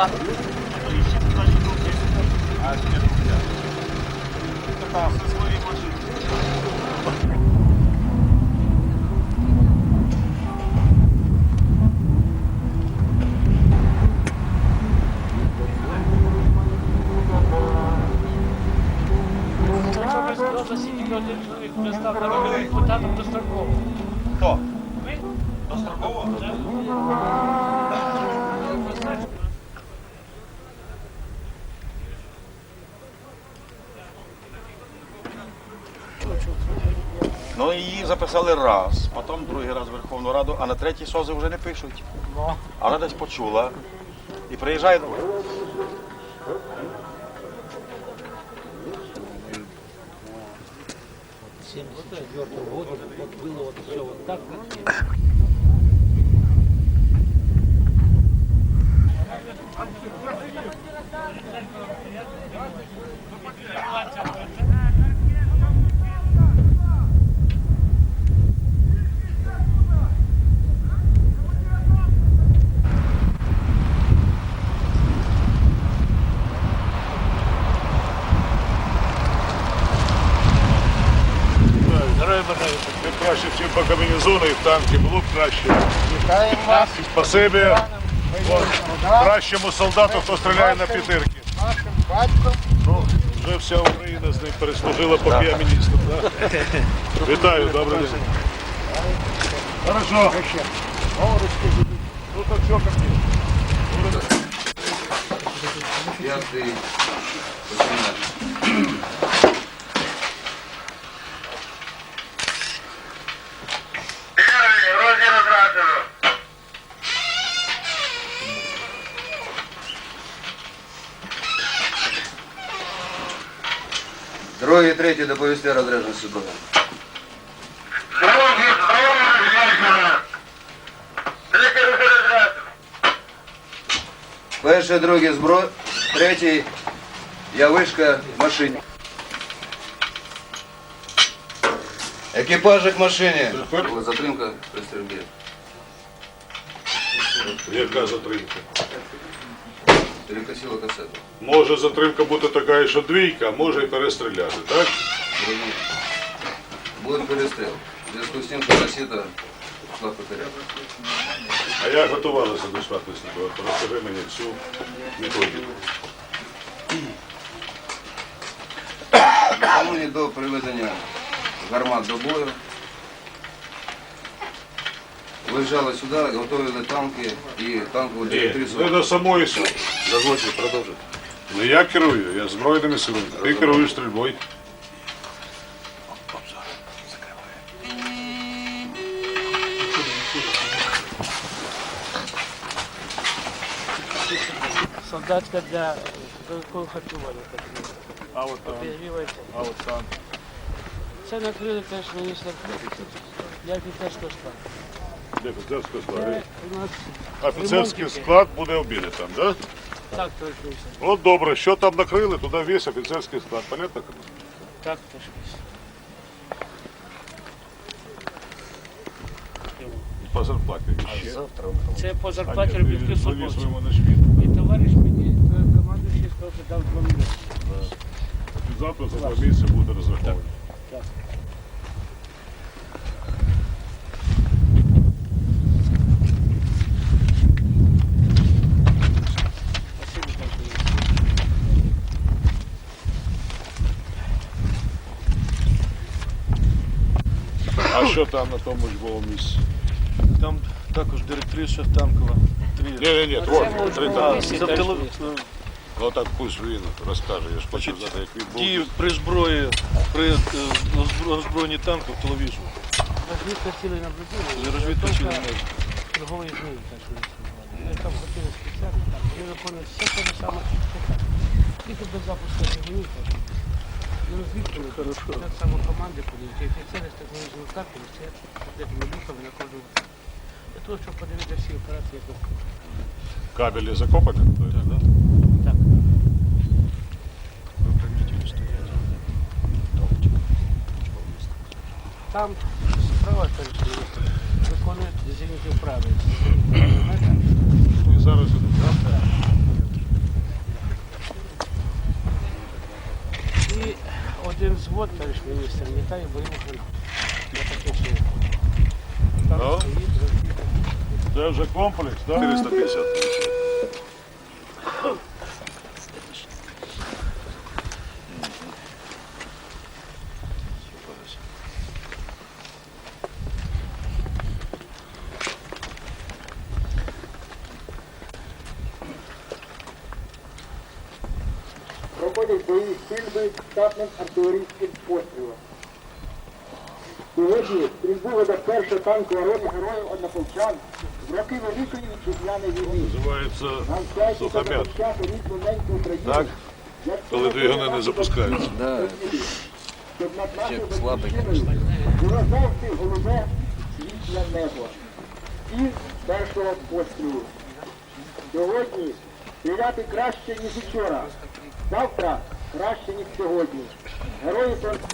Якщо її записали раз, потім другий раз в Верховну Раду, а на третій сози вже не пишуть. Ну. А вона десь почула. І приїжджає. В 74 году вот было вот все вот так, как есть. Вітаємо вас. Спасибі. Кращому солдату, хто стріляє на п'ятирки. Вашим батьком. Ну, вже вся Україна з ним переслужила, поки я міністром. Вітаю, добре. Хорошо. Тут все как есть. Пятый, 18. Друге і третє доповісти розрядження судове. Перше, друге збро, третій явишка в машині. Екіпажик в машині. Затримка при стрільбі. Яка затримка? Перекосила касету. Може затримка бути така, що двійка, а може і перестріляти, так? Буде перестріл. В зв'язку з тим, що касета пішла поперек. А як готувалися до швидкості? Розкажи мені всю методику. Накануні до приведення гармат до бою. Виїжджали сюди, готували танки і танкову директрису. не до самої суть. Дозвольте продовжити. Ну я керую, я збройними силами. Ти керуєш стрільбою. Солдатська для харчування. А от там, а от там. Це накрили теж міністр для офіцерського складу. Де офіцерський Це склад? у нас Офіцерський ремонтики. склад буде обіди там, да? Так точно. От добре, що там накрили, туди весь офіцерський склад. Понятно? Так точно. По зарплаті. ще. Це по А зарплаті ні, робітки ти завіз службовців. своєму на швід. І товариш мені е, командуючий сказав, що дав 2 мільйони. Завтра за два місяці буде розрахований. Так. Що там на тому жбовому місці? Там також директриса танкова. Три. Ні, ні, ні, Це можна три було там. За теж теле- Ну так пусть він розкаже, я ж хочу Значить, знати, як він був. Дії при зброї, при е, озбро- озброєнні танків телевізор. Розвідка цілей наблюдення. За розвідку цілей наблюдення. Торгової зміни, так що Ми там хотіли спеціально, так, ми виконуємо все те ж саме, що так. Тільки без запуску змін, так. Ну, розвідку, так само команди ходять, і офіцери з технологічними картами, це такими ліками на кожному. Для того, щоб подивитися всі операції, як. Кабелі закопані? Да? Так. Там справа перед виконують зенітні вправи. І зараз іде. Бойову гранату. Я таке чую. Там Ну? Це вже комплекс, так? 450. Проходять бої стрільби штатним артилерійським пострілом. Сьогодні стрільбу веде перша танкова рота героїв однополчан в роки Великої Вітчизняної війни. Називається сухом'ят. Так? Коли двигуни не запускаються. батьки, Щоб над нашою батьківщиною було завжди голубе світле небо. І першого пострілу. Сьогодні стріляти краще, ніж вчора. Завтра краще, ніж сьогодні. Герої фронту.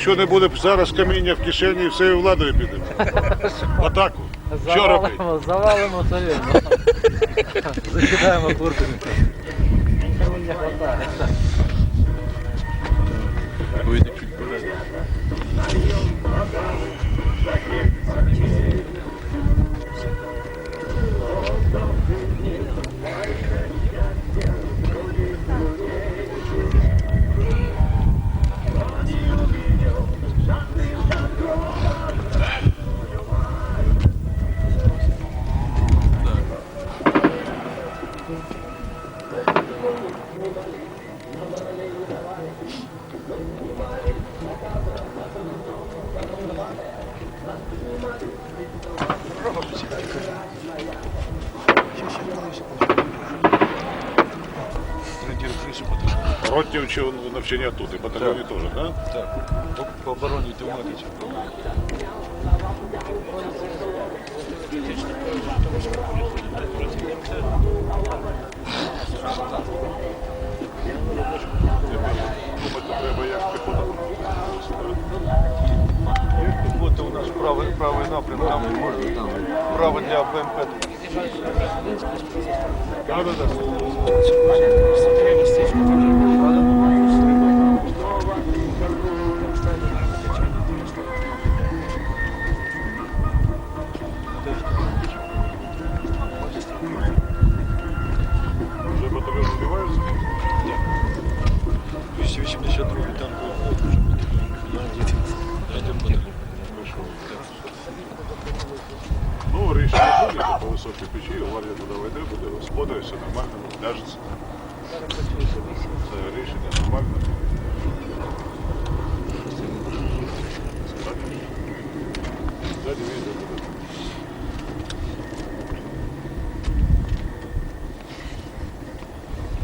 Якщо не буде зараз каміння в кишені, всею владою підемо. Атаку. Що робити? Завалимо, завалимо Закидаємо Закидаємо Нічого Не хватає. Ротні навчання тут, і батальйоні теж, так? Так. По, обороні тематичі. Думати треба як піхота. От у нас правий, правий напрям, там можна там. Право для БМП. Так, Ну, рішення буде по високій печі, гвардія туди вийде, буде господар, все нормально, ляжеться. Це рішення нормальне. Ззаді вийде буде.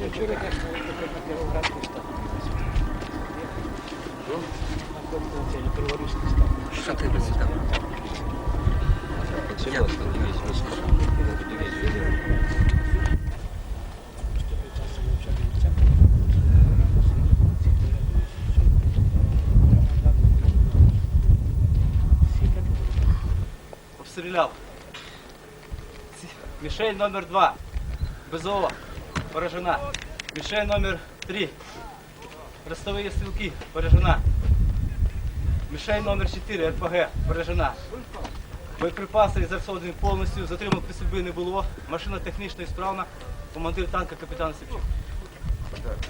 Я вчора теж на Кіровоградський штаб. Знаходиться на цілі Криворізький штаб. Що ти без там? Обстріляв. Мішель номер 2. Безова. Поражена. Мішель номер 3. Ростові стрілки. Поражена. Мішель номер 4. РПГ. Поражена. Боєприпаси зарсовані повністю, затримок при собі не було. Машина технічно і справна. Командир танка капітан Сипчук.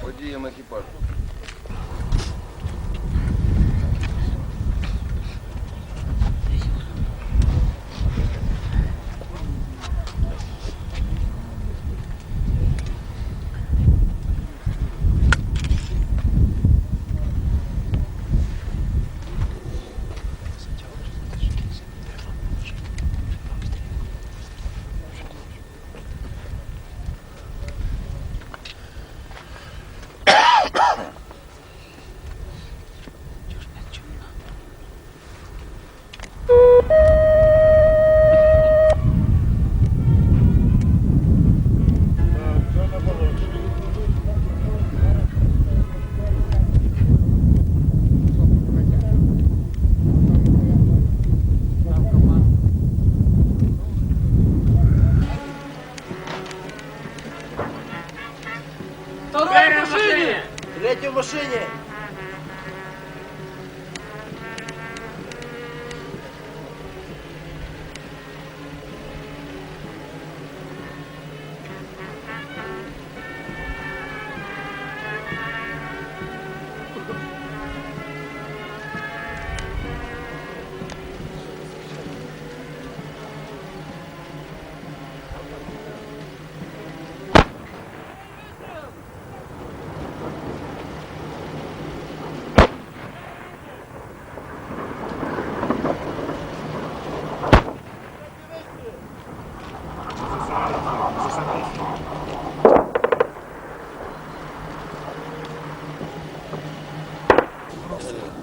Подіємо екіпажу.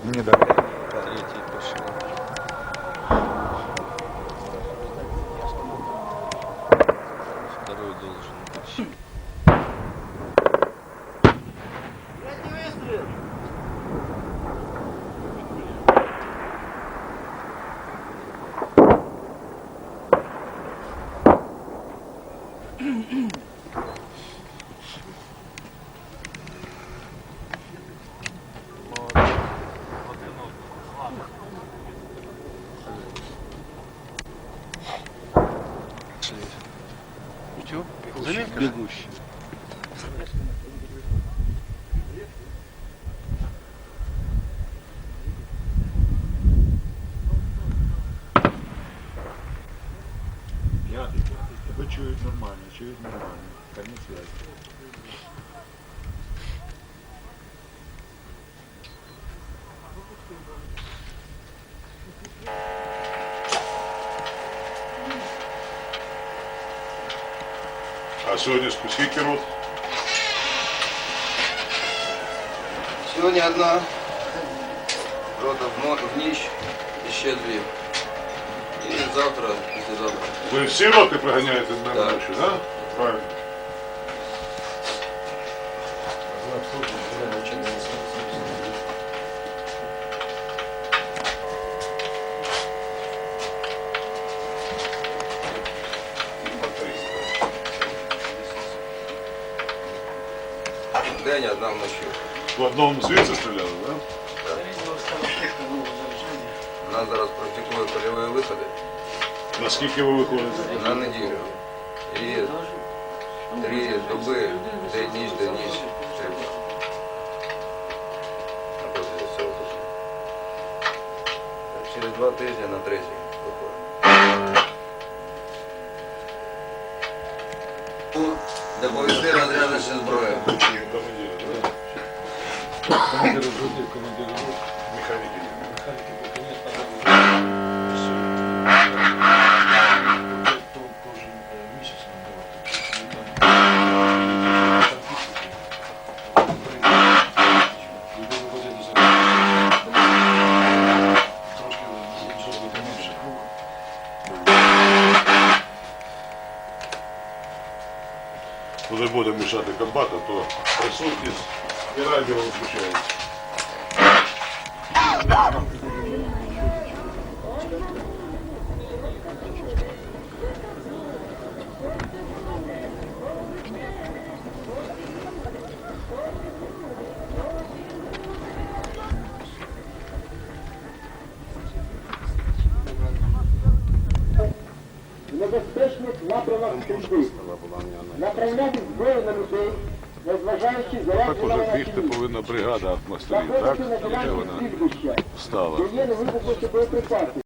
Третій Третий Второй Бегущий. Я тебе чують нормально, чують нормально. А сьогодні скільки рот? Сьогодні одна рота в, мо- в ніч і ще дві. І завтра, післязавтра. Ви всі роти проганяєте на Так. ночі, так? Правильно. В одному звідси стріляли, так? У нас зараз практикують польові виходи Наскільки ви виходите? на неділю. І три доби, день ніч, день ніч. Треба. На протязі цього тижня. Через два тижні на третій розводів, командир механіки. Не будемо мішати комбату, то присутність і радіо включається. Направляти зброю на людей, незважаючи Так заряджена уже бігти повинна бригада так? На І де вона стала? де є невибухові боєприпаси.